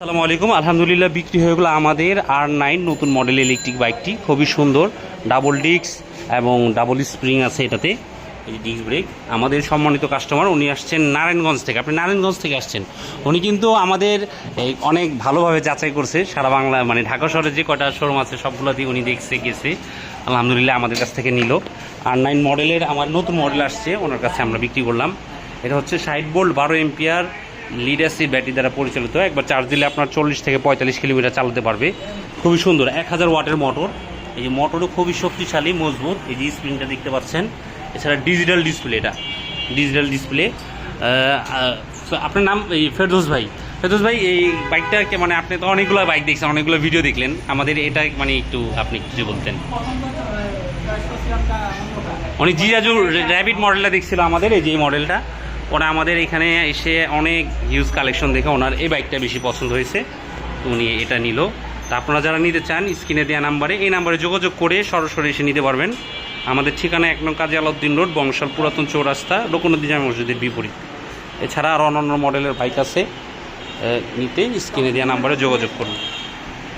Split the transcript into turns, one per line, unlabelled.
আসসালামু আলাইকুম। আলহামদুলিল্লাহ বিক্রি হয়ে গেলো আমাদের আর নাইন নতুন মডেল ইলেকট্রিক বাইকটি খুবই সুন্দর। ডাবল ডিস্ক এবং ডাবল স্প্রিং আছে এটাতে। এই ডিস্ক ব্রেক আমাদের সম্মানিত কাস্টমার উনি আসছেন নারায়ণগঞ্জ থেকে। আপনি নারায়ণগঞ্জ থেকে আসছেন। উনি কিন্তু আমাদের এই অনেক ভালোভাবে যাচাই করছে। সারা বাংলা মানে ঢাকা শহরে যে কটা শোরুম আছে, সবগুলোতেই উনি দেখছে, গেছে। আলহামদুলিল্লাহ আমাদের কাছ থেকে নিল। আর নাইন মডেলের আমার নতুন মডেল আসছে, ওনার কাছে আমরা বিক্রি করলাম। এটা হচ্ছে ষাট বোল্ট বারো এম্পিয়ার লিডাসি ব্যাটারি দ্বারা পরিচালিত একবার চার্জ দিলে আপনার চল্লিশ থেকে পঁয়তাল্লিশ কিলোমিটার চালাতে পারবে। খুবই সুন্দর এক হাজার ওয়াটের মোটর এই যে মোটরও খুবই শক্তিশালী মজবুত। এই যে স্ক্রিনটা দেখতে পাচ্ছেন এছাড়া ডিজিটাল ডিসপ্লে এটা ডিজিটাল ডিসপ্লে আপনার নাম এই ফেরদৌস ভাই। ফেরদৌস ভাই এই বাইকটা মানে আপনি তো অনেকগুলো বাইক দেখছেন অনেকগুলো ভিডিও দেখলেন। আমাদের এটা মানে একটু আপনি কিছু বলতেন। উনি জিরাজু র্যাবিট মডেলটা দেখছিল আমাদের এই যে মডেলটা ওরা আমাদের এখানে এসে অনেক হিউজ কালেকশন দেখে ওনার এই বাইকটা বেশি পছন্দ হয়েছে। উনি এটা নিল। তা আপনারা যারা নিতে চান, স্ক্রিনে দেওয়া নাম্বারে, এই নাম্বারে যোগাযোগ করে সরাসরি এসে নিতে পারবেন। আমাদের ঠিকানা এক নং কাজী আলাউদ্দিন রোড, বংশাল পুরাতন চৌরাস্তা রকুনুদ্দিন জামা মসজিদের বিপরীত। এছাড়া আরও অন্যান্য মডেলের বাইক আছে। নিতে স্ক্রিনে দেওয়া নাম্বারে যোগাযোগ করুন।